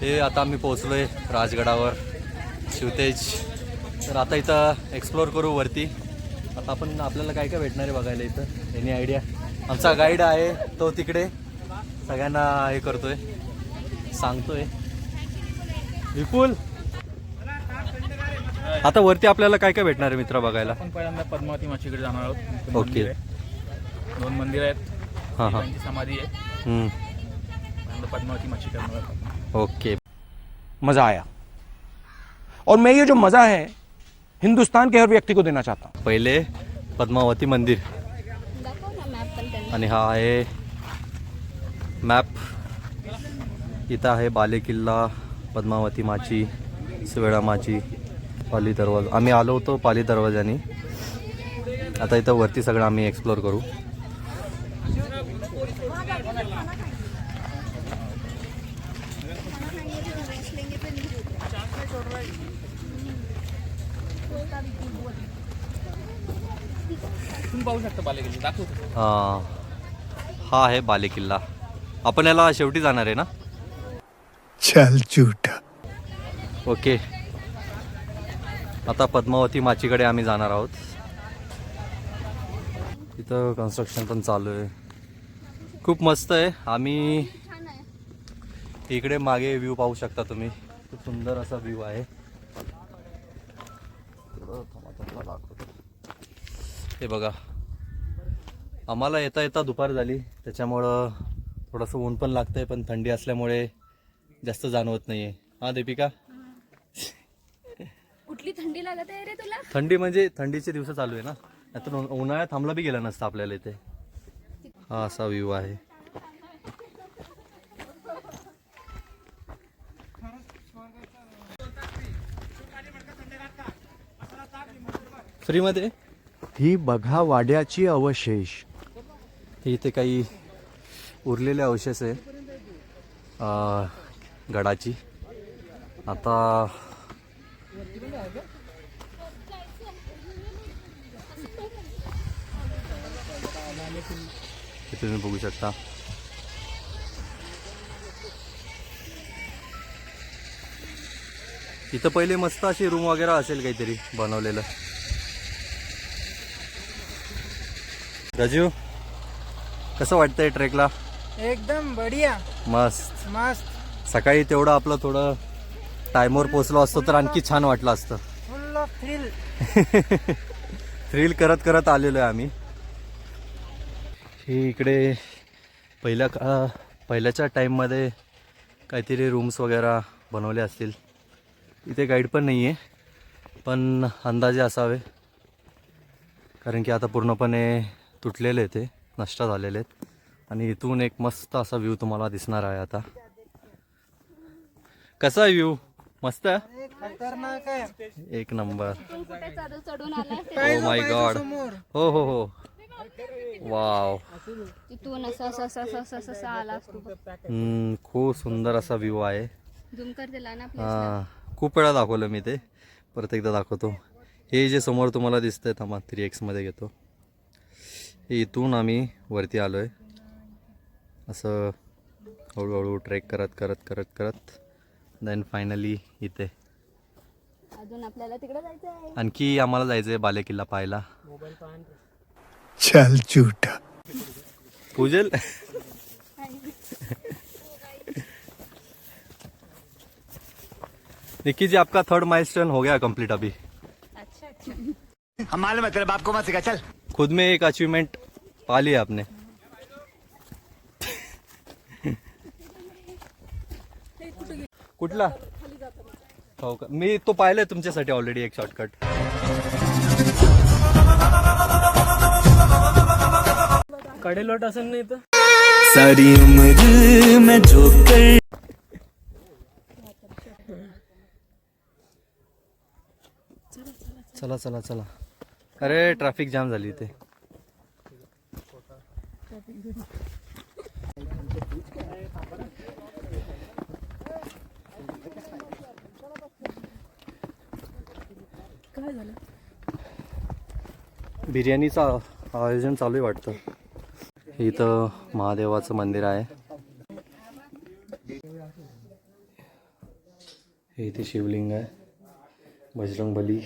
हे आता आम्ही पोहोचलोय राजगडावर. शिवतेज. तर आता इथं एक्सप्लोअर करू वरती. आता आपण आपल्याला काय काय भेटणार आहे बघायला इथं? एनी आयडिया आमचा गाईड आहे तो तिकडे. सगळ्यांना हे करतोय. सांगतोय. विपुल! आता वरती आपल्याला काय काय भेटणार आहे मित्र बघायला? आपण पहिल्यांदा पद्मावती माशीकडे जाणार आहोत. ओके. आहे. दोन मंदिर आहेत. हां हां. समाधी आहे. पद्मावती माशी करणार आहोत ओके। मज़ा आया। और मैं ये जो मज़ा है हिंदुस्तान के हर व्यक्ति को देना चाहता हूँ। पहिले पद्मावती मंदिर। दाखव ना मॅप पण त्यांना आणि हा आहे मॅप इथं आहे बालेकिल्ला पद्मावती माची सुवेळा माची पाली दरवाज़ा। आम्ही आलो होतो पाली दरवाजानी। आता इथं वरती सगळं आम्ही एक्सप्लोर करू। तुम्ही पाहू शकता बालेकिल्ला. दाखवतो अं, हा. आहे बालेकिल्ला. आपण याला शेवटी जाणार आहे ना? चल झूठा. ओके. आता पद्मावती माचीकडे आम्ही जाणार आहोत. इथं कन्स्ट्रक्शन पण चालू आहे. खूप मस्त आहे. आम्ही इकडे मागे व्ह्यू पाहू शकता तुम्ही. खूप सुंदर असा व्ह्यू आहे. हे बघा. आम्हाला येता येता दुपार झाली. त्याच्यामुळं थोडंसं ऊन पण लागतंय पण थंडी असल्यामुळे जास्त जाणवत नाही आहे हां दीपिका? कुठली थंडी लागत आहे रे तुला? थंडी म्हणजे थंडीचे दिवस चालू आहे ना? नाहीतर उन- उन्हाळ्यात थांबला बी गेला नसतं आपल्याला इथे. हा असा व्ह्यू आहे. फ्रीमध्ये ही बघा वाड्याची अवशेष. हे इथे काही उरलेले अवशेष आहे. गडाची. आता इथे तुम्ही बघू शकता. इथं पहिले मस्त अशी रूम वगैरे असेल काहीतरी बनवलेलं. राजू कसं वाटतंय ट्रेकला? एकदम बढिया. मस्त. मस्त. सकाळी तेवढं आपलं थोडं टायमवर पोचलो असतो तर आणखी छान वाटलं असतं. फुल ऑफ थ्रिल थ्रिल करत करत आलेलो आहे आम्ही. हे इकडे पहिल्या का पहिल्याच्या टाईममध्ये काहीतरी रूम्स वगैरे बनवले असतील. इथे गाईड पण नाही आहे पण अंदाजे असावे. कारण की आता पूर्णपणे तुटलेले ते. नष्ट झालेले आहेत. आणि इथून एक मस्त असा व्ह्यू तुम्हाला दिसणार आहे आता. कसा आहे व्ह्यू मस्त? एक नंबर. ओ माय गॉड हो हो हो. वाव तिथून हम्म, खूप सुंदर असा व्ह्यू आहे. हा खूप वेळा दाखवलं मी ते. परत एकदा दाखवतो. हे जे समोर तुम्हाला दिसतंय थांबा थ्री एक्समध्ये घेतो. हे इथून आम्ही वरती आलो आहे असं हळूहळू ट्रेक करत करत करत करत देन फायनली इथे. अजून आपल्याला तिकडे जायचं आणखी आम्हाला जायचं आहे बालेकिल्ला पाहायला. चल झूठा. पूजल? निक्की जी आपका थर्ड माइलस्टोन हो गया कंप्लीट अभी. अच्छा अच्छा. हम मालूम है तेरे बाप को मत सिखा चल. खुद में एक अचीवमेंट पा लिया आपने। कुठला? हो का? मी तो पाहिलाय तुमच्यासाठी ऑलरेडी एक शॉर्टकट कडेलोट असेल नाही तर सारी उम्र मैं जो कर चला चला चला. अरे ट्रॅफिक जाम झाली इथे. बिर्याणीचं आयोजन चालू आहे वाटतं. इथं महादेवाचं मंदिर आहे. हे इथे शिवलिंग आहे. बजरंग बली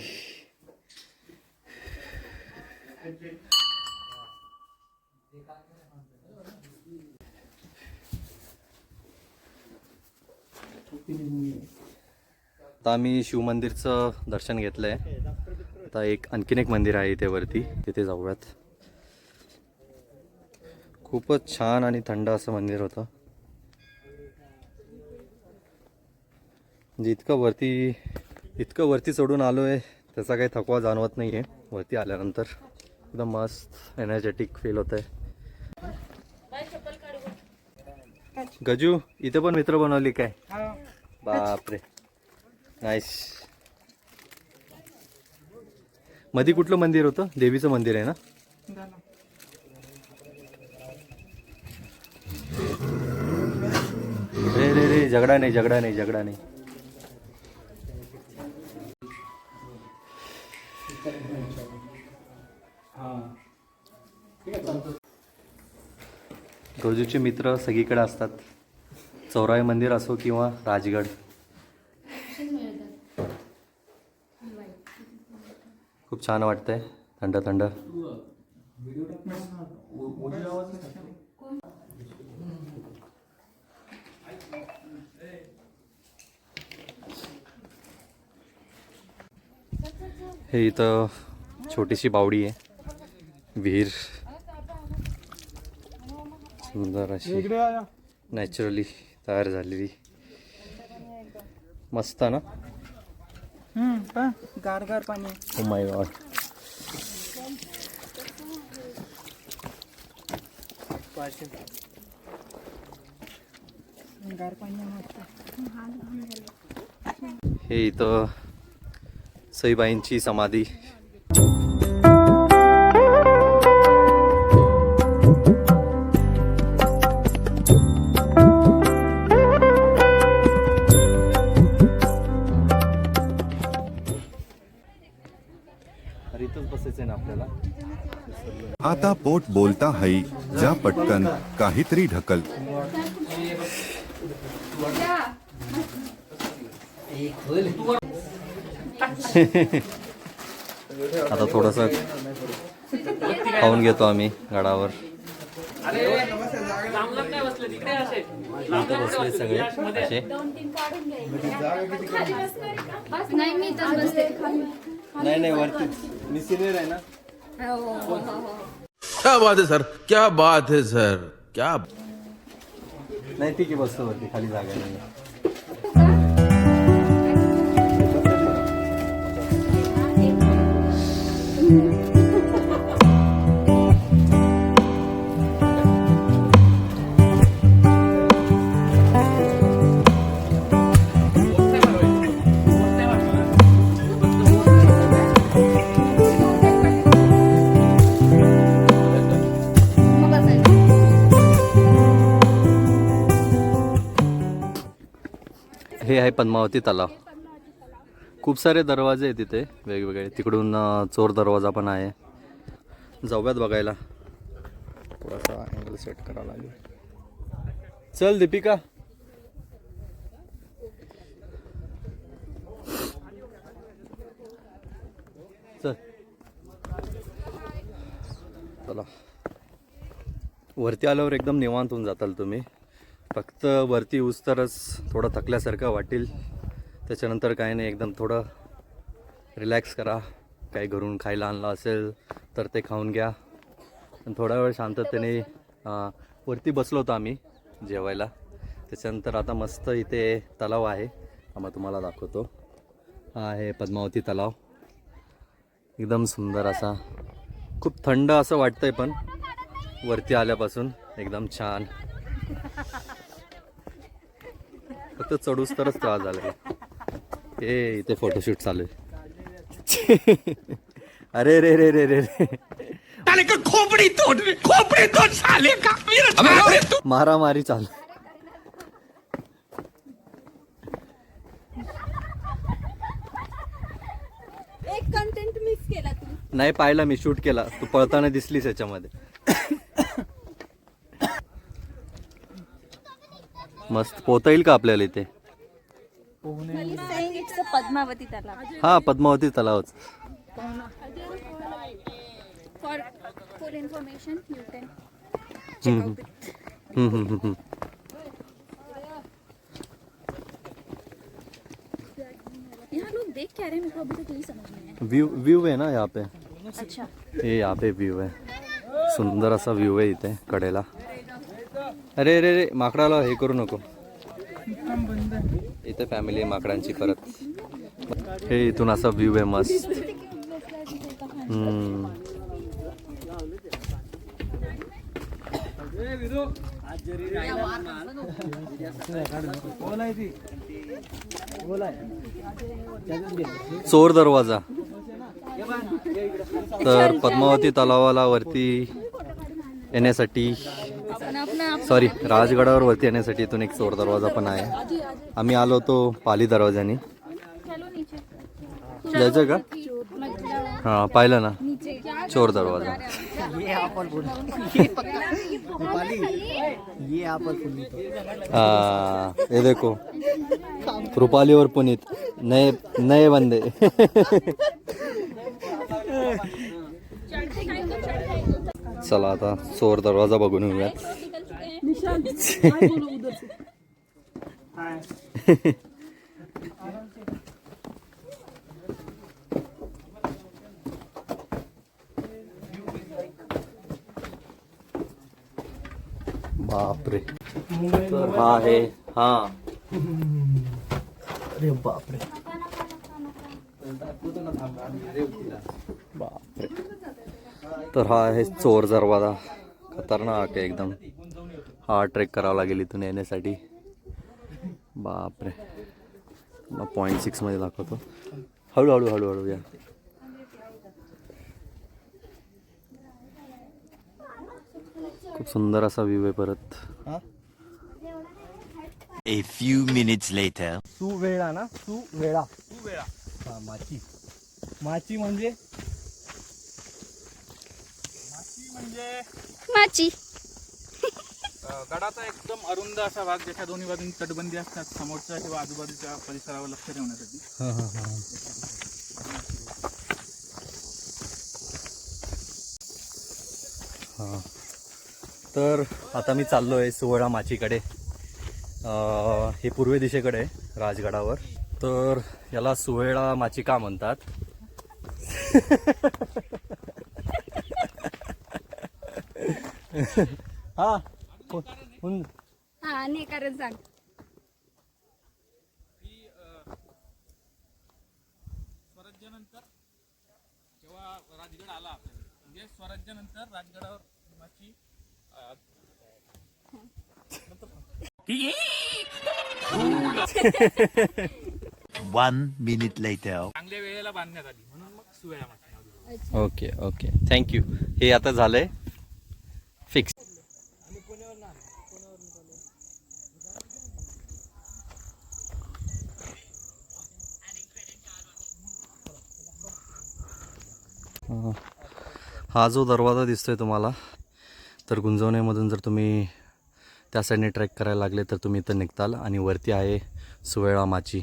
आता आम्ही शिवमंदिरचं दर्शन घेतलं आहे आता एक आणखीन एक मंदिर आहे इथे वरती तिथे जाऊयात. खूपच छान आणि थंड असं मंदिर होतं. म्हणजे इतकं वरती इतकं वरती चढून आलो आहे त्याचा काही थकवा जाणवत नाही आहे वरती आल्यानंतर एकदम मस्त एनर्जेटिक फील होत आहे गजू इथे पण मित्र बनवली काय? बापरे. नाईसमध्ये कुठलं मंदिर होतं? देवीचं मंदिर आहे ना? रे रे रे झगडा नाही झगडा नाही झगडा नाही. रोजूचे मित्र सगळीकडे असतात. चौराई मंदिर असो किंवा राजगड. खूप छान वाटतंय. थंड थंड. हे इथं छोटीशी बावडी आहे. विहीर. सुंदर अशी. नॅचरली तयार झालेली. मस्त ना? गार पाणी. माय गॉड गार पाणी मस्त. हे इथं सईबाईंची समाधी. आता पोट बोलता हई जा पटकन काहीतरी ढकल। आता थोडंसं खाऊन घेतो आम्ही गडावर. बसले सगळे असे नाही मी तर बसते नाही नाही वरती. मी सिनियर आहे ना. क्या बात है सर? क्या बात है सर? क्या नाही ठीक आहे बसतो वरती खाली जागा नाही हे आहे पद्मावती तलाव. खूप सारे दरवाजे आहेत तिथे वेगवेगळे. तिकडून चोर दरवाजा पण आहे. जाऊयात बघायला. थोडासा अँगल सेट करावा लागेल. चल दीपिका. चल. चला. वरती आल्यावर एकदम निवांत होऊन जाताल तुम्ही. फक्त वरती येऊस तरच थोडं थकल्यासारखं वाटेल. त्याच्यानंतर काही नाही एकदम थोडं रिलॅक्स करा. काही घरून खायला आणलं असेल तर ते खाऊन घ्या. आणि थोडा वेळ शांततेने वरती बसलो होतो आम्ही जेवायला. त्याच्यानंतर आता मस्त इथे तलाव आहे. आम्हा मग तुम्हाला दाखवतो. हा आहे पद्मावती तलाव. एकदम सुंदर असा. खूप थंड असं वाटतंय पण. वरती आल्यापासून एकदम छान. फक्त चढूस तरच त्रास झाला ए इथे फोटोशूट चालू आहे. अरे रे रे रे रे रे. खोपड़ी तोड़ खोपड़ी तोड़ साले का? मारामारी चालू एक कंटेंट मिस केला तू. नाही पाहिला मी शूट केला. तू पळताना दिसलीस याच्यामध्ये. मस्त. पोहता येईल का आपल्याला इथे? पद्मावती तलाव हा Padmavati तलावच. For full information you can. यहाँ लोग देख क्या रहे हैं मेरे को अभी तक यही समझ नहीं आया। व्यू व्यू आहे ना यहाँ पे? अच्छा। हे यहाँ पे व्यू आहे सुंदर असा व्यू आहे इथे कडेला। अरे अरे अरे माकडाला हे करू नको. इथे फॅमिली आहे माकडांची परत. हे इथून असा व्ह्यू आहे मस्त. चोर दरवाजा. तर पद्मावती तलावाला वरती येण्यासाठी सॉरी राजगडावर वरती येण्यासाठी इथून एक चोर दरवाजा पण आहे. आम्ही आलो होतो पाली दरवाजाने जायचं का? हा पाहिलं ना. चोर दरवाजा. हाँ ये देखो. रूपाली और पुनीत. नए नए बंदे चला आता चोर दरवाज़ा बघून येऊयात बापरे। तर हा आहे हा। अरे बापरे बापरे। तर हा आहे चोर दरवाजा. खतरनाक आहे एकदम. हा ट्रेक करावा लागेल इथून येण्यासाठी. बापरे. मग पॉईंट सिक्समध्ये दाखवतो. हळूहळू हळूहळू या. खूप सुंदर असा व्ह्यू आहे परत. A few minutes later. Suvela ना? सुवेळा सुवेळा. हा माची. माची म्हणजे? माची. गडाचा एकदम अरुंद असा भाग ज्याच्या दोन्ही बाजूंनी तटबंदी असतात समोरच्या किंवा आजूबाजूच्या परिसरावर लक्ष ठेवण्यासाठी. हां तर आता मी चाललो आहे सुवळा माचीकडे. अं, हे पूर्व दिशेकडे आहे राजगडावर. तर याला सुवेळा माची का म्हणतात. हा हुन हा नाही कारण सांग. स्वराज्यानंतर जेव्हा राजगड आला आपल्याला म्हणजे स्वराज्यानंतर राजगडावर One minute later. चांगल्या वेळेला बांधण्यात आली म्हणून मग सुवेळा. ओके ओके थँक्यू हे आता झालंय. हा जो दरवाजा दिसतोय तुम्हाला तर गुंजवण्यामधून जर तुम्ही त्या साईडने ट्रॅक करायला लागले तर तुम्ही इथं निघताल आणि वरती आहे सुवेळा माची.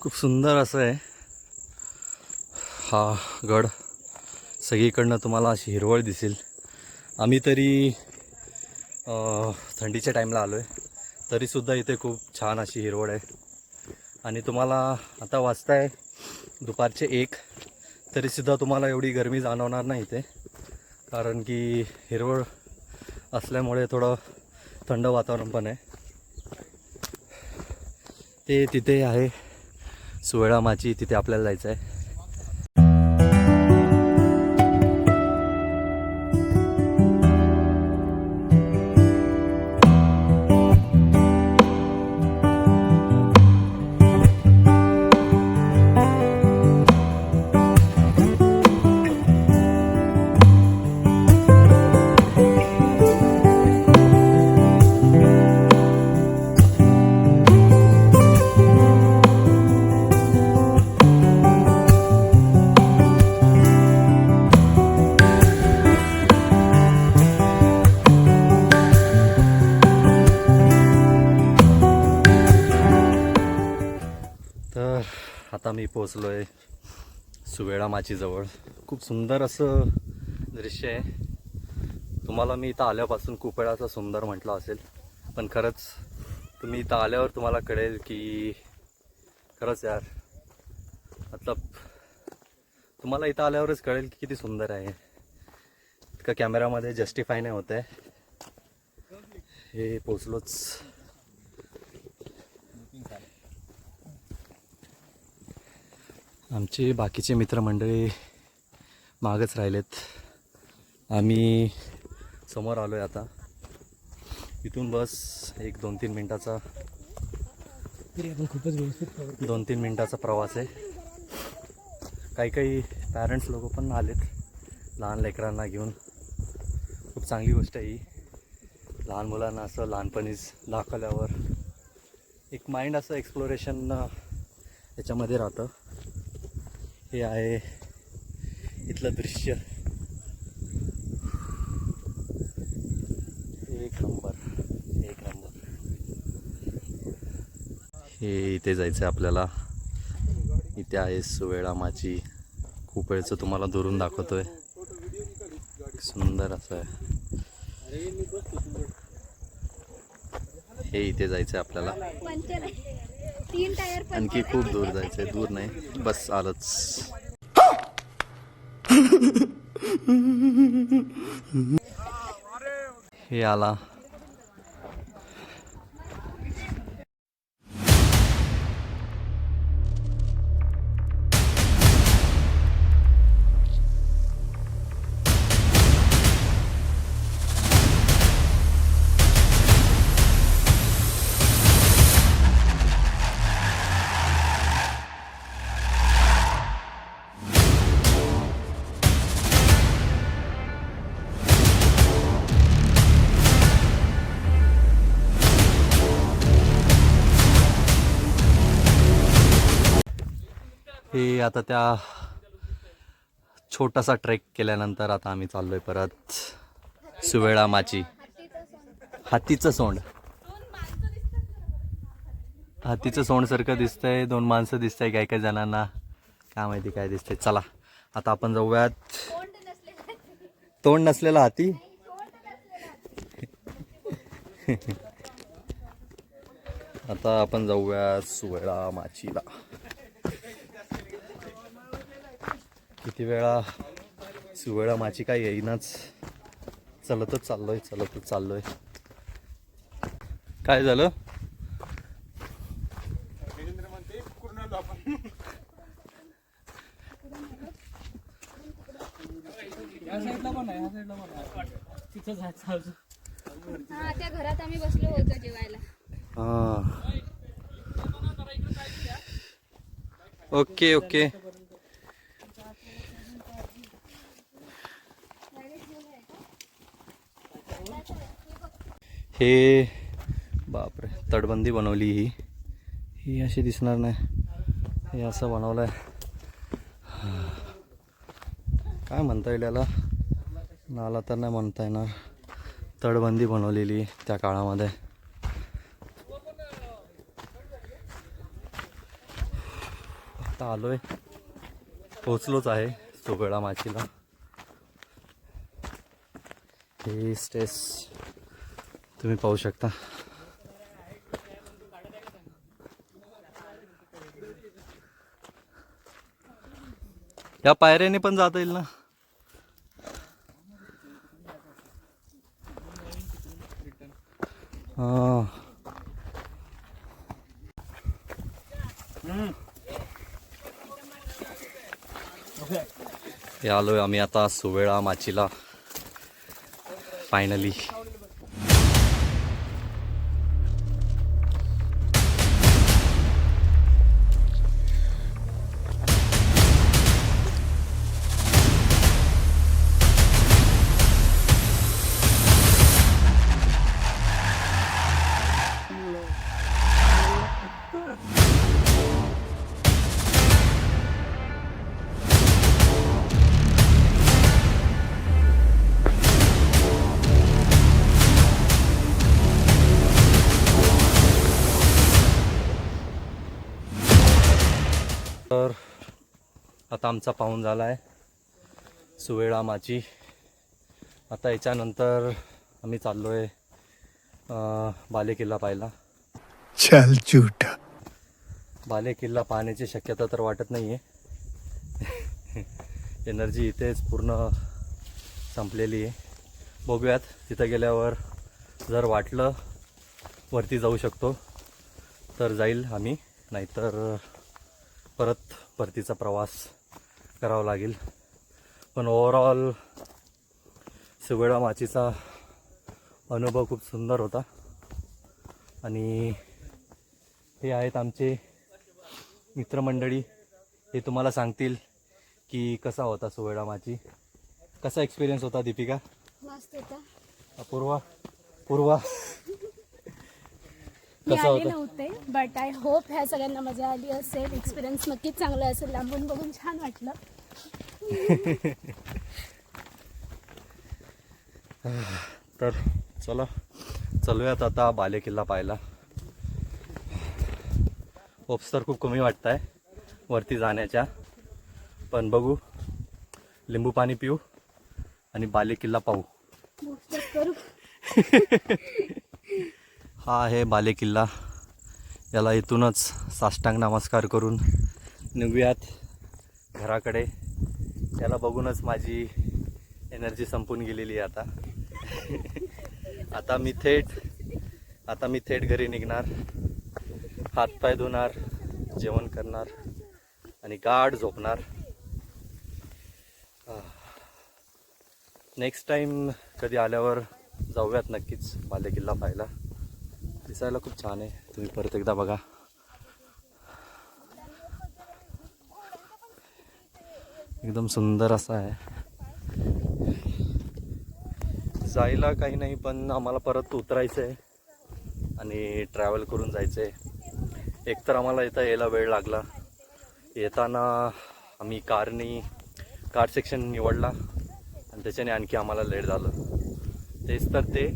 खूप सुंदर असं आहे. हा गड सगळीकडनं तुम्हाला अशी हिरवळ दिसेल. आम्ही तरी थंडीच्या टाईमला आलो आहे तरीसुद्धा इथे खूप छान अशी हिरवळ आहे. आणि तुम्हाला आता वाजताय दुपारचे एक तरीसुद्धा तुम्हाला एवढी गरमी जाणवणार नाही इथे. कारण की हिरवळ असल्यामुळे थोडं थंड वातावरण पण आहे. ते तिथे आहे सुवेळा माची तिथे आपल्याला जायचं आहे पोहोचलो आहे सुवेळा माचीजवळ खूप सुंदर असं दृश्य आहे. तुम्हाला मी इथं आल्यापासून खूप वेळा असं सुंदर म्हटलं असेल पण खरंच तुम्ही इथं आल्यावर तुम्हाला कळेल की खरंच यार मतलब तुम्हाला इथं आल्यावरच कळेल की किती सुंदर आहे. इतकं कॅमेरामध्ये जस्टिफाय नाही होत आहे हे पोचलोच आमचे बाकीचे मित्रमंडळी मागच राहिलेत. आम्ही समोर आलो आहे आता. इथून बस एक दोन तीन मिनटाचा तरी आपण खूपच व्यवस्थित दोन तीन मिनटाचा प्रवास आहे. काही काही पॅरेंट्स लोक पण आलेत. लहान लेकरांना घेऊन. खूप चांगली गोष्ट आहे ही. लहान मुलांना असं लहानपणीच दाखवल्यावर एक माइंड असं एक्सप्लोरेशन याच्यामध्ये राहतं. हे आहे इथलं दृश्य. एक नंबर एक नंबर. हे इथे जायचं आहे आपल्याला. इथे आहे सुवेळा माची. खूप वेळचं तुम्हाला दुरून दाखवतोय. सुंदर असं आहे. हे इथे जायचं आहे. आपल्याला आणखी खूप दूर जायचं आहे दूर नाही. बस आलंच. हे आला. आता त्या छोटासा ट्रेक केल्यानंतर आता आम्ही चाललोय परत सुवेळा माची. हातीचं सोंड. हातीचं सोंडसारखं दिसतंय दोन माणसं दिसतंय काही काही जणांना. काय माहिती काय दिसतंय. चला आता आपण जाऊयात. तोंड नसलेला हाती? आता आपण जाऊया सुवेळा माचीला. किती वेळा सुवेळा माची काय येईनाच. चलतच चलतच काय झालं? पण आहे साईडला पण आहे तिथं जायचं अजून हा त्या घरात आम्ही बसलो होतो जेवायला. हा. Okay okay. हे बापरे तटबंदी बनवली ही. ही अशी दिसणार नाही. हे असं बनवलं आहे काय म्हणता येईल याला? नाला तर नाही म्हणता येणार. तटबंदी बनवलेली त्या काळामध्ये. आता आलोय. पोचलोच आहे सोगळा माचीला. हे स्टेस. तुम्ही पाहू शकता. या पायऱ्याने पण जाता येईल ना? आलोय आम्ही आता सुवेळा माचीला. फायनली तर आता आमचा पाहून झाला आहे सुवेळा माची. आता याच्यानंतर आम्ही चाललो आहे बाले किल्ला पाहायला. चल झूठा. बाले किल्ला पाहण्याची शक्यता तर वाटत नाही आहे एनर्जी इथेच पूर्ण संपलेली आहे. बघूयात तिथं गेल्यावर जर वाटलं वरती जाऊ शकतो. तर जाईल आम्ही नाहीतर परत परतीचा प्रवास करावा लागेल. पण ओव्हरऑल सुवेळा माचीचा अनुभव खूप सुंदर होता. आणि हे आहेत आमचे मित्रमंडळी. हे तुम्हाला सांगतील की कसा होता सुवेळा माची. कसा एक्सपिरियन्स होता दीपिका? मस्त होता. अपूर्वा पूर्वा. मी कसा आले होता. नव्हते बट आय होप ह्या सगळ्यांना मजा आली असेल. एक्सपिरियन्स नक्कीच चांगला असेल. लांबून बघून छान वाटलं. तर चला चलूयात आता बाले किल्ला पाहायला. होप्स तर खूप कमी वाटत आहे वरती जाण्याच्या. पण बघू लिंबू पाणी पिऊ आणि बाले किल्ला पाहू करू. हा आहे बालेकिल्ला. याला इथूनच साष्टांग नमस्कार करून निघूयात घराकडे. याला बघूनच माझी एनर्जी संपून गेलेली आहे आता. आता मी थेट आता मी थेट घरी निघणार. हातपाय धुणार जेवण करणार आणि गाढ झोपणार. नेक्स्ट टाईम कधी आल्यावर जाऊयात नक्कीच बालेकिल्ला पाहायला. दिसायला खूप छान आहे. तुम्ही परत एकदा बघा. एकदम सुंदर असा आहे. जायला काही नाही पण आम्हाला परत उतरायचं आहे आणि ट्रॅव्हल करून जायचं आहे एकतर आम्हाला इथं यायला वेळ लागला. येताना आम्ही कारनी कार सेक्शन निवडला आणि त्याच्याने आणखी आम्हाला लेट झालं. तेच तर ते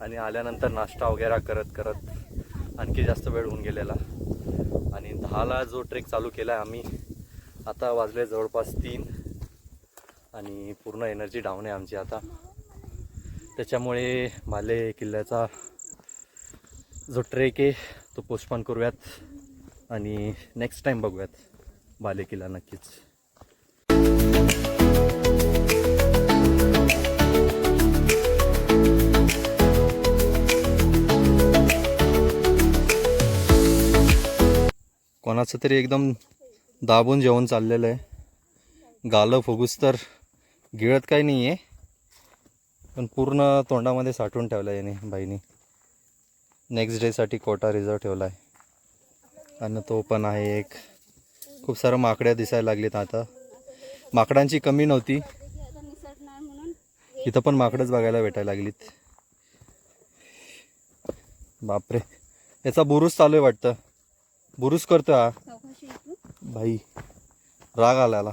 आणि आल्यानंतर नाश्ता वगैरे करत करत आणखी जास्त वेळ होऊन गेलेला. आणि दहाला जो ट्रेक चालू केला आहे आम्ही आता वाजले जवळपास तीन. आणि पूर्ण एनर्जी डाऊन आहे आमची आता. त्याच्यामुळे माले किल्ल्याचा जो ट्रेक आहे तो पोस्टपॉन करूयात. आणि नेक्स्ट टाईम बघूयात बाले किल्ला नक्कीच. कोणाचं तरी एकदम दाबून जेवण चाललेलं आहे. गालं फुगूस तर गिळत काही नाही आहे पण पूर्ण तोंडामध्ये साठवून ठेवलं आहे याने बाईनी. नेक्स्ट डेसाठी कोटा रिझर्व ठेवला आहे आणि तो पण आहे एक. खूप सारं माकड्या दिसायला लागलीत आता. माकडांची कमी नव्हती. इथं पण माकडंच बघायला भेटायला लागलीत. बापरे. याचा बुरुस चालू आहे वाटतं. बुरुस करतो भाई राग आला याला.